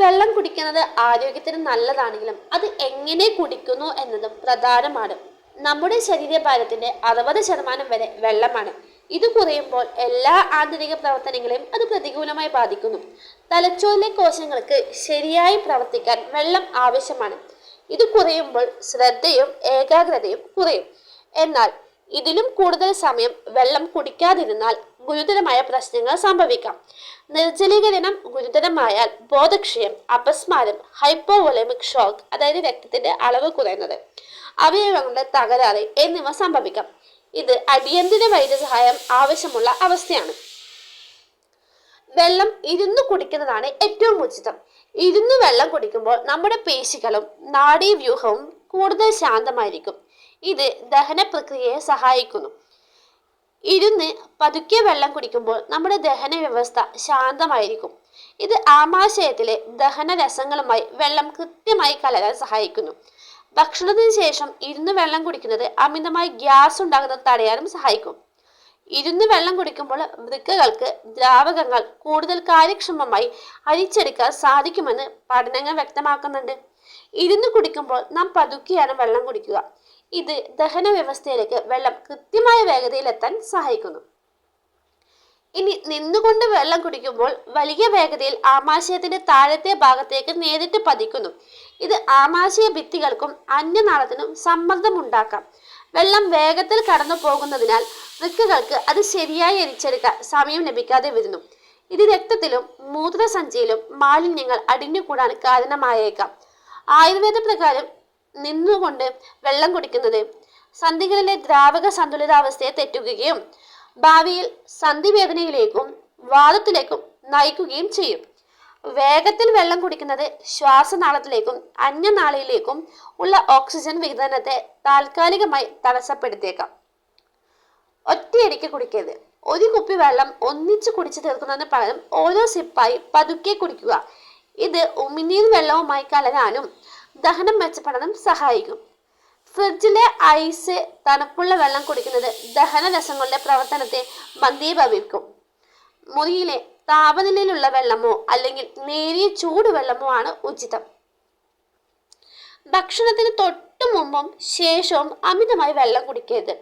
വെള്ളം കുടിക്കുന്നത് ആരോഗ്യത്തിന് നല്ലതാണെങ്കിലും അത് എങ്ങനെ കുടിക്കുന്നു എന്നതും പ്രധാനമാണ്. നമ്മുടെ ശരീരഭാരത്തിന്റെ അറുപത് ശതമാനം വരെ വെള്ളമാണ്. ഇത് കുറയുമ്പോൾ എല്ലാ ആന്തരിക പ്രവർത്തനങ്ങളെയും അത് പ്രതികൂലമായി ബാധിക്കുന്നു. തലച്ചോറിലെ കോശങ്ങൾക്ക് ശരിയായി പ്രവർത്തിക്കാൻ വെള്ളം ആവശ്യമാണ്. ഇത് കുറയുമ്പോൾ ശ്രദ്ധയും ഏകാഗ്രതയും കുറയും. എന്നാൽ ഇതിലും കൂടുതൽ സമയം വെള്ളം കുടിക്കാതിരുന്നാൽ ഗുരുതരമായ പ്രശ്നങ്ങൾ സംഭവിക്കാം. നിർജലീകരണം ഗുരുതരമായാൽ ബോധക്ഷയം അപസ്മാരം ഹൈപ്പോവൊലമിക് ഷോക്ക് അതായത് രക്തത്തിന്റെ അളവ് കുറയുന്നത് അവയവങ്ങളുടെ തകരാറ് എന്നിവ സംഭവിക്കാം. ഇത് അടിയന്തര വൈദ്യസഹായം ആവശ്യമുള്ള അവസ്ഥയാണ്. വെള്ളം ഇരുന്ന് കുടിക്കുന്നതാണ് ഏറ്റവും ഉചിതം. ഇരുന്ന് വെള്ളം കുടിക്കുമ്പോൾ നമ്മുടെ പേശികളും നാഡീവ്യൂഹവും കൂടുതൽ ശാന്തമായിരിക്കും. ഇത് ദഹന പ്രക്രിയയെ സഹായിക്കുന്നു. ഇരുന്ന് പതുക്കെ വെള്ളം കുടിക്കുമ്പോൾ നമ്മുടെ ദഹന വ്യവസ്ഥ ശാന്തമായിരിക്കും. ഇത് ആമാശയത്തിലെ ദഹന രസങ്ങളുമായി വെള്ളം കൃത്യമായി കലരാൻ സഹായിക്കുന്നു. ഭക്ഷണത്തിന് ശേഷം ഇരുന്ന് വെള്ളം കുടിക്കുന്നത് അമിതമായി ഗ്യാസ് ഉണ്ടാകുന്നത് തടയാനും സഹായിക്കും. ഇരുന്ന് വെള്ളം കുടിക്കുമ്പോൾ വൃക്കകൾക്ക് ദ്രാവകങ്ങൾ കൂടുതൽ കാര്യക്ഷമമായി അരിച്ചെടുക്കാൻ സാധിക്കുമെന്ന് പഠനങ്ങൾ വ്യക്തമാക്കുന്നുണ്ട്. ഇരുന്ന് കുടിക്കുമ്പോൾ നാം പതുക്കെയാണ് വെള്ളം കുടിക്കുക. ഇത് ദഹന വ്യവസ്ഥയിലേക്ക് വെള്ളം കൃത്യമായ വേഗതയിൽ എത്താൻ സഹായിക്കുന്നു. ഇനി നിന്നുകൊണ്ട് വെള്ളം കുടിക്കുമ്പോൾ വലിയ വേഗതയിൽ ആമാശയത്തിന്റെ താഴത്തെ ഭാഗത്തേക്ക് നേരിട്ട് പതിക്കുന്നു. ഇത് ആമാശയ ഭിത്തികൾക്കും അന്യനാളത്തിനും സമ്മർദ്ദമുണ്ടാക്കാം. വെള്ളം വേഗത്തിൽ കടന്നു പോകുന്നതിനാൽ വൃക്കകൾക്ക് അത് ശരിയായി എരിച്ചെടുക്കാൻ സമയം ലഭിക്കാതെ വരുന്നു. ഇത് രക്തത്തിലും മൂത്രസഞ്ചിയിലും മാലിന്യങ്ങൾ അടിഞ്ഞുകൂടാൻ കാരണമായേക്കാം. ആയുർവേദ പ്രകാരം നിന്നുകൊണ്ട് വെള്ളം കുടിക്കുന്നത് സന്ധികളിലെ ദ്രാവക സന്തുലിതാവസ്ഥയെ തെറ്റുകയും ഭാവിയിൽ സന്ധിവേദനയിലേക്കും വാദത്തിലേക്കും നയിക്കുകയും ചെയ്യും. വേഗത്തിൽ വെള്ളം കുടിക്കുന്നത് ശ്വാസനാളത്തിലേക്കും അന്യനാളിയിലേക്കും ഉള്ള ഓക്സിജൻ വിതരണത്തെ താൽക്കാലികമായി തടസ്സപ്പെടുത്തിയേക്കാം. ഒറ്റയടിക്ക് കുടിക്കരുത്. ഒരു കുപ്പി വെള്ളം ഒന്നിച്ച് കുടിച്ചു തീർക്കുന്നതിന് പകരം ഓരോ സിപ്പായി പതുക്കെ കുടിക്കുക. ഇത് ഉമിനീർ വെള്ളവുമായി കലരാനും ദഹനം മെച്ചപ്പെടാനും സഹായിക്കും. ഫ്രിഡ്ജിലെ ഐസ് തണുപ്പുള്ള വെള്ളം കുടിക്കുന്നത് ദഹനരസങ്ങളുടെ പ്രവർത്തനത്തെ മന്ദീഭവിക്കും മുറിയിലെ താപനിലയിലുള്ള വെള്ളമോ അല്ലെങ്കിൽ നേരിയ ചൂടുവെള്ളമോ ആണ് ഉചിതം. ഭക്ഷണത്തിന് തൊട്ടു മുമ്പും ശേഷവും അമിതമായി വെള്ളം കുടിക്കരുത്.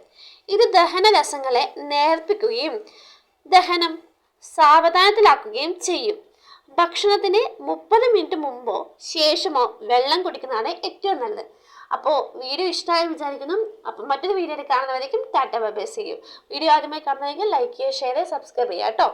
ഇത് ദഹനരസങ്ങളെ നേർപ്പിക്കുകയും ദഹനം സാവധാനത്തിലാക്കുകയും ചെയ്യും. ഭക്ഷണത്തിന് മുപ്പത് മിനിറ്റ് മുമ്പോ ശേഷമോ വെള്ളം കുടിക്കുന്നതാണ് ഏറ്റവും നല്ലത്. അപ്പോൾ വീഡിയോ ഇഷ്ടമായി വിചാരിക്കുന്നു. അപ്പം മറ്റൊരു വീഡിയോയിൽ കാണുന്നവരേക്കും ടാറ്റ ബൈ ബൈ ചെയ്യും വീഡിയോ ആദ്യമായി കാണുന്നതെങ്കിൽ ലൈക്ക് ചെയ്യുക ഷെയർ ചെയ്യുക സബ്സ്ക്രൈബ് ചെയ്യുക കേട്ടോ.